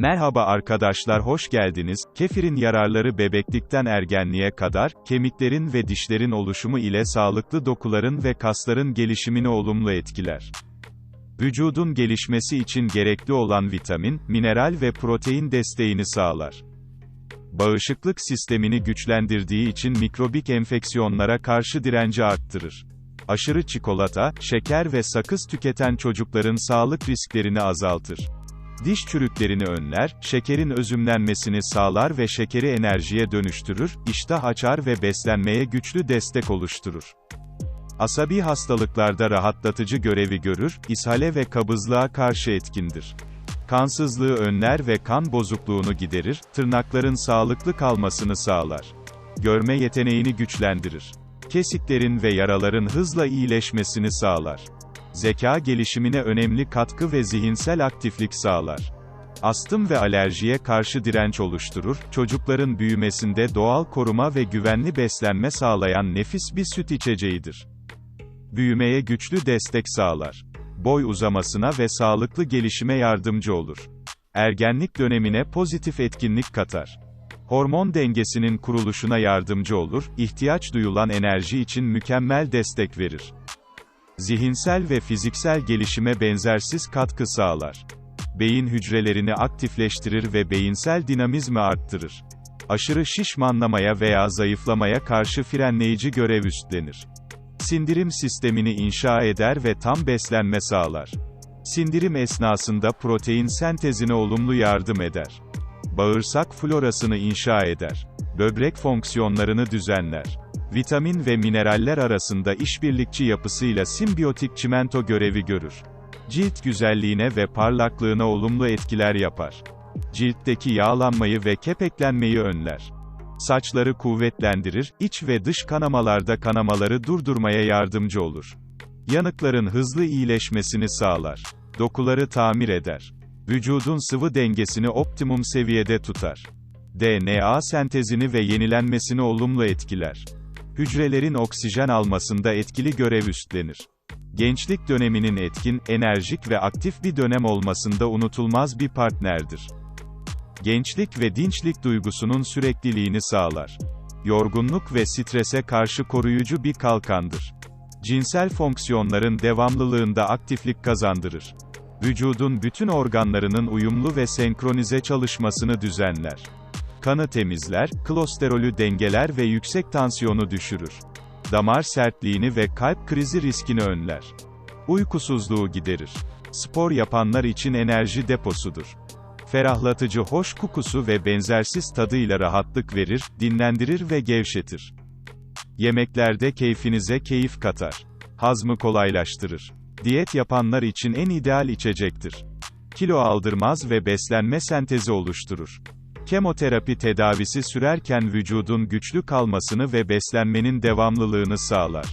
Merhaba arkadaşlar hoş geldiniz. Kefirin yararları bebeklikten ergenliğe kadar, kemiklerin ve dişlerin oluşumu ile sağlıklı dokuların ve kasların gelişimini olumlu etkiler. Vücudun gelişmesi için gerekli olan vitamin, mineral ve protein desteğini sağlar. Bağışıklık sistemini güçlendirdiği için mikrobik enfeksiyonlara karşı direnci arttırır. Aşırı çikolata, şeker ve sakız tüketen çocukların sağlık risklerini azaltır. Diş çürüklerini önler, şekerin özümlenmesini sağlar ve şekeri enerjiye dönüştürür, iştah açar ve beslenmeye güçlü destek oluşturur. Asabi hastalıklarda rahatlatıcı görevi görür, ishale ve kabızlığa karşı etkindir. Kansızlığı önler ve kan bozukluğunu giderir, tırnakların sağlıklı kalmasını sağlar. Görme yeteneğini güçlendirir. Kesiklerin ve yaraların hızla iyileşmesini sağlar. Zeka gelişimine önemli katkı ve zihinsel aktiflik sağlar. Astım ve alerjiye karşı direnç oluşturur, çocukların büyümesinde doğal koruma ve güvenli beslenme sağlayan nefis bir süt içeceğidir. Büyümeye güçlü destek sağlar. Boy uzamasına ve sağlıklı gelişime yardımcı olur. Ergenlik dönemine pozitif etkinlik katar. Hormon dengesinin kuruluşuna yardımcı olur, ihtiyaç duyulan enerji için mükemmel destek verir zihinsel ve fiziksel gelişime benzersiz katkı sağlar. Beyin hücrelerini aktifleştirir ve beyinsel dinamizmi arttırır. Aşırı şişmanlamaya veya zayıflamaya karşı frenleyici görev üstlenir. Sindirim sistemini inşa eder ve tam beslenme sağlar. Sindirim esnasında protein sentezine olumlu yardım eder. Bağırsak florasını inşa eder. Böbrek fonksiyonlarını düzenler vitamin ve mineraller arasında işbirlikçi yapısıyla simbiyotik çimento görevi görür. Cilt güzelliğine ve parlaklığına olumlu etkiler yapar. Ciltteki yağlanmayı ve kepeklenmeyi önler. Saçları kuvvetlendirir, iç ve dış kanamalarda kanamaları durdurmaya yardımcı olur. Yanıkların hızlı iyileşmesini sağlar. Dokuları tamir eder. Vücudun sıvı dengesini optimum seviyede tutar. DNA sentezini ve yenilenmesini olumlu etkiler hücrelerin oksijen almasında etkili görev üstlenir. Gençlik döneminin etkin, enerjik ve aktif bir dönem olmasında unutulmaz bir partnerdir. Gençlik ve dinçlik duygusunun sürekliliğini sağlar. Yorgunluk ve strese karşı koruyucu bir kalkandır. Cinsel fonksiyonların devamlılığında aktiflik kazandırır. Vücudun bütün organlarının uyumlu ve senkronize çalışmasını düzenler. Kanı temizler, klosterolü dengeler ve yüksek tansiyonu düşürür. Damar sertliğini ve kalp krizi riskini önler. Uykusuzluğu giderir. Spor yapanlar için enerji deposudur. Ferahlatıcı hoş kokusu ve benzersiz tadıyla rahatlık verir, dinlendirir ve gevşetir. Yemeklerde keyfinize keyif katar. Hazmı kolaylaştırır. Diyet yapanlar için en ideal içecektir. Kilo aldırmaz ve beslenme sentezi oluşturur. Kemoterapi tedavisi sürerken vücudun güçlü kalmasını ve beslenmenin devamlılığını sağlar.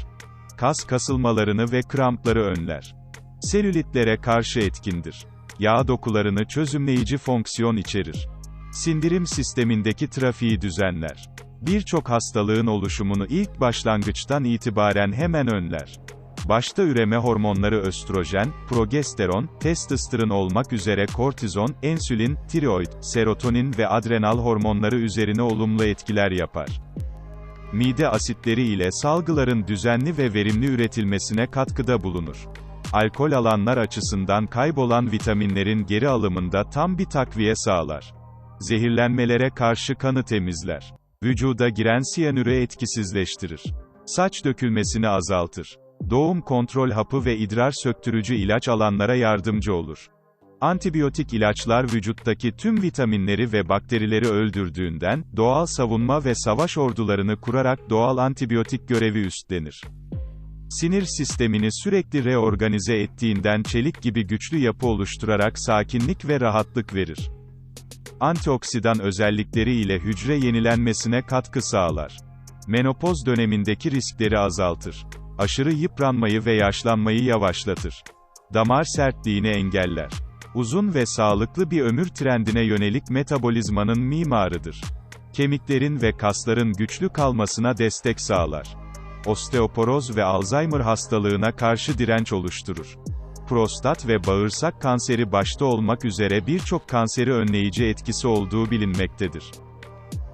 Kas kasılmalarını ve krampları önler. Selülitlere karşı etkindir. Yağ dokularını çözümleyici fonksiyon içerir. Sindirim sistemindeki trafiği düzenler. Birçok hastalığın oluşumunu ilk başlangıçtan itibaren hemen önler başta üreme hormonları östrojen, progesteron, testosteron olmak üzere kortizon, insülin, tiroid, serotonin ve adrenal hormonları üzerine olumlu etkiler yapar. Mide asitleri ile salgıların düzenli ve verimli üretilmesine katkıda bulunur. Alkol alanlar açısından kaybolan vitaminlerin geri alımında tam bir takviye sağlar. Zehirlenmelere karşı kanı temizler. Vücuda giren siyanürü etkisizleştirir. Saç dökülmesini azaltır. Doğum kontrol hapı ve idrar söktürücü ilaç alanlara yardımcı olur. Antibiyotik ilaçlar vücuttaki tüm vitaminleri ve bakterileri öldürdüğünden, doğal savunma ve savaş ordularını kurarak doğal antibiyotik görevi üstlenir. Sinir sistemini sürekli reorganize ettiğinden çelik gibi güçlü yapı oluşturarak sakinlik ve rahatlık verir. Antioksidan özellikleri ile hücre yenilenmesine katkı sağlar. Menopoz dönemindeki riskleri azaltır aşırı yıpranmayı ve yaşlanmayı yavaşlatır. Damar sertliğini engeller. Uzun ve sağlıklı bir ömür trendine yönelik metabolizmanın mimarıdır. Kemiklerin ve kasların güçlü kalmasına destek sağlar. Osteoporoz ve Alzheimer hastalığına karşı direnç oluşturur. prostat ve bağırsak kanseri başta olmak üzere birçok kanseri önleyici etkisi olduğu bilinmektedir.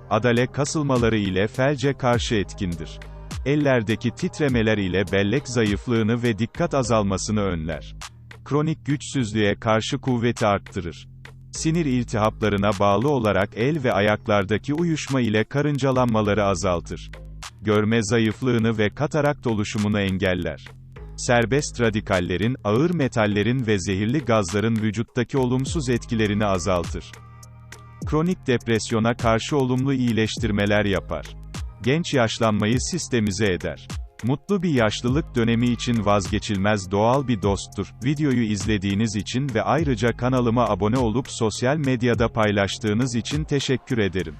Adale kasılmaları ile felce karşı etkindir. Ellerdeki titremeler ile bellek zayıflığını ve dikkat azalmasını önler. Kronik güçsüzlüğe karşı kuvveti arttırır. Sinir iltihaplarına bağlı olarak el ve ayaklardaki uyuşma ile karıncalanmaları azaltır. Görme zayıflığını ve katarakt oluşumunu engeller. Serbest radikallerin, ağır metallerin ve zehirli gazların vücuttaki olumsuz etkilerini azaltır. Kronik depresyona karşı olumlu iyileştirmeler yapar. Genç yaşlanmayı sistemize eder. Mutlu bir yaşlılık dönemi için vazgeçilmez doğal bir dosttur. Videoyu izlediğiniz için ve ayrıca kanalıma abone olup sosyal medyada paylaştığınız için teşekkür ederim.